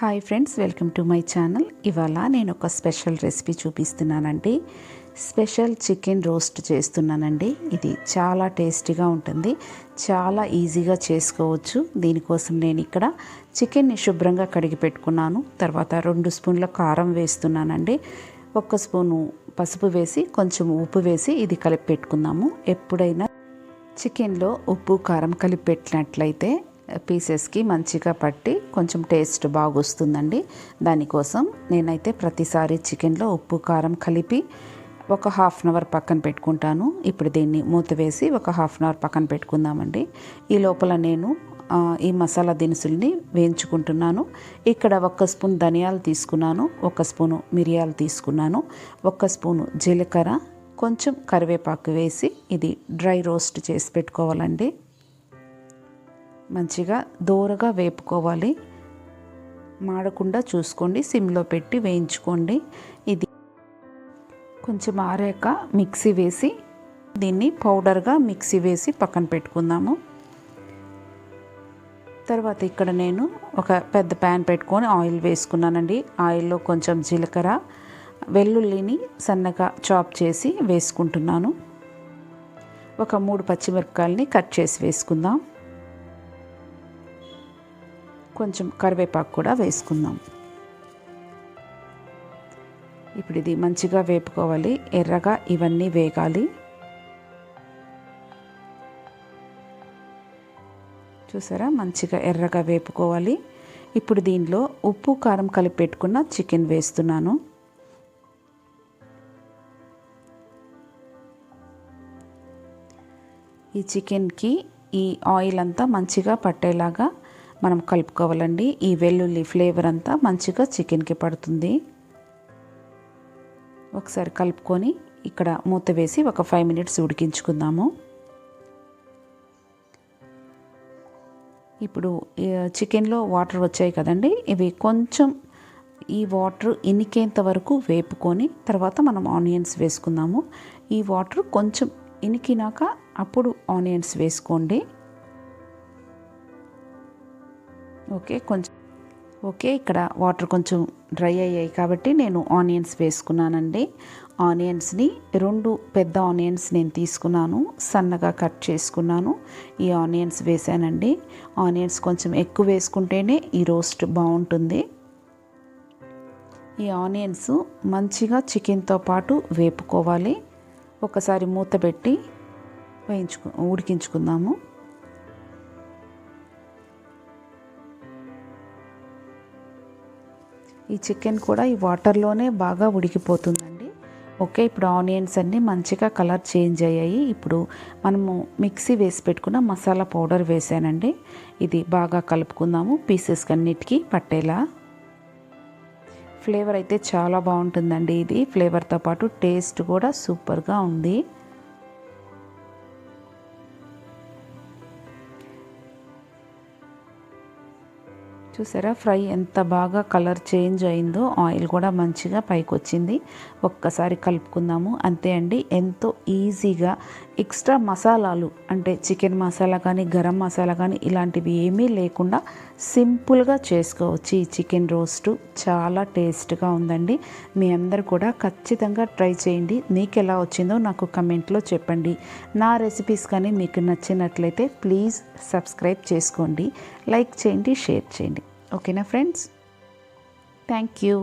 Hi friends welcome to my channel ఇవాళ నేను ఒక స్పెషల్ రెసిపీ చూపిస్తున్నానండి. స్పెషల్ చికెన్ రోస్ట్ చేస్తున్నానండి. ఇది చాలా టేస్టీగా ఉంటుంది. చాలా ఈజీగా చేసుకోవచ్చు. దీనికోసం నేను ఇక్కడ చికెన్ని శుభ్రంగా కడిగి పెట్టుకున్నాను. తర్వాత రెండు స్పూన్ల కారం వేస్తున్నానండి. ఒక్క స్పూను పసుపు వేసి కొంచెం ఉప్పు వేసి ఇది కలిపి పెట్టుకుందాము. ఎప్పుడైనా చికెన్లో ఉప్పు కారం కలిపి పెట్టినట్లయితే పీసెస్కి మంచిగా పట్టి కొంచెం టేస్ట్ బాగా వస్తుందండి దానికోసం నేనైతే ప్రతిసారి చికెన్లో ఉప్పు కారం కలిపి ఒక హాఫ్ అన్ అవర్ పక్కన పెట్టుకుంటాను. ఇప్పుడు దీన్ని మూత వేసి ఒక హాఫ్ అన్ అవర్ పక్కన పెట్టుకుందామండి. ఈ లోపల నేను ఈ మసాలా దినుసుల్ని వేయించుకుంటున్నాను. ఇక్కడ ఒక స్పూన్ ధనియాలు తీసుకున్నాను ఒక స్పూను మిరియాలు తీసుకున్నాను ఒక స్పూను జీలకర్ర కొంచెం కరివేపాకు వేసి ఇది డ్రై రోస్ట్ చేసి పెట్టుకోవాలండి. మంచిగా దోరగా వేపుకోవాలి. మాడకుండా చూసుకోండి. సిమ్లో పెట్టి వేయించుకోండి. ఇది కొంచెం ఆరాక మిక్సీ వేసి దీన్ని పౌడర్గా మిక్సీ వేసి పక్కన పెట్టుకుందాము. తర్వాత ఇక్కడ నేను ఒక పెద్ద ప్యాన్ పెట్టుకొని ఆయిల్ వేసుకున్నానండి. ఆయిల్లో కొంచెం జీలకర్ర వెల్లుల్లిని సన్నగా చాప్ చేసి వేసుకుంటున్నాను. ఒక మూడు పచ్చిమిరపకాయలని కట్ చేసి వేసుకుందాం. కొంచెం కరివేపాకు కూడా వేసుకుందాం. ఇప్పుడు ఇది మంచిగా వేపుకోవాలి. ఎర్రగా ఇవన్నీ వేగాలి. చూసారా? మంచిగా ఎర్రగా వేపుకోవాలి. ఇప్పుడు దీనిలో ఉప్పు కారం కలిపి పెట్టుకున్న చికెన్ వేస్తున్నాను. ఈ చికెన్కి ఈ ఆయిల్ అంతా మంచిగా పట్టేలాగా మనం కలుపుకోవాలండి. ఈ వెల్లుల్లి ఫ్లేవర్ అంతా మంచిగా చికెన్కి పడుతుంది. ఒకసారి కలుపుకొని ఇక్కడ మూత వేసి ఒక ఫైవ్ మినిట్స్ ఉడికించుకుందాము. ఇప్పుడు చికెన్లో వాటర్ వచ్చాయి కదండి. ఇవి కొంచెం ఈ వాటర్ ఇనికేంత వరకు వేపుకొని తర్వాత మనం ఆనియన్స్ వేసుకుందాము. ఈ వాటర్ కొంచెం ఇనికినాక అప్పుడు ఆనియన్స్ వేసుకోండి. ఓకే కొంచెం ఓకే ఇక్కడ వాటర్ కొంచెం డ్రై అయ్యాయి కాబట్టి నేను ఆనియన్స్ వేసుకున్నానండి. ఆనియన్స్ని రెండు పెద్ద ఆనియన్స్ నేను తీసుకున్నాను సన్నగా కట్ చేసుకున్నాను. ఈ ఆనియన్స్ వేసానండి. ఆనియన్స్ కొంచెం ఎక్కువ వేసుకుంటేనే ఈ రోస్ట్ బాగుంటుంది. ఈ ఆనియన్స్ మంచిగా చికెన్తో పాటు వేపుకోవాలి. ఒకసారి మూత పెట్టి వేయించుకు ఉడికించుకుందాము. ఈ చికెన్ కూడా ఈ వాటర్లోనే బాగా ఉడికిపోతుందండి. ఓకే ఇప్పుడు ఆనియన్స్ అన్నీ మంచిగా కలర్ చేంజ్ అయ్యాయి. ఇప్పుడు మనము మిక్సీ వేసి పెట్టుకున్న మసాలా పౌడర్ వేసానండి. ఇది బాగా కలుపుకుందాము పీసెస్ అన్నిటికీ పట్టేలా. ఫ్లేవర్ అయితే చాలా బాగుంటుందండి ఇది. ఫ్లేవర్తో పాటు టేస్ట్ కూడా సూపర్గా ఉంది. చూసారా? ఫ్రై ఎంత బాగా కలర్ చేంజ్ అయిందో ఆయిల్ కూడా మంచిగా పైకి వచ్చింది ఒక్కసారి కలుపుకుందాము. అంతే అండి ఎంతో ఈజీగా ఎక్స్ట్రా మసాలాలు అంటే చికెన్ మసాలా కానీ గరం మసాలా కానీ ఇలాంటివి ఏమీ లేకుండా సింపుల్గా చేసుకోవచ్చు ఈ చికెన్ రోస్టు. చాలా టేస్ట్గా ఉందండి. మీ అందరు కూడా ఖచ్చితంగా ట్రై చేయండి. మీకు ఎలా వచ్చిందో నాకు కమెంట్లో చెప్పండి. నా రెసిపీస్ కానీ మీకు నచ్చినట్లయితే ప్లీజ్ సబ్స్క్రైబ్ చేసుకోండి. లైక్ చేయండి షేర్ చేయండి. ఓకేనా ఫ్రెండ్స్? Thank you.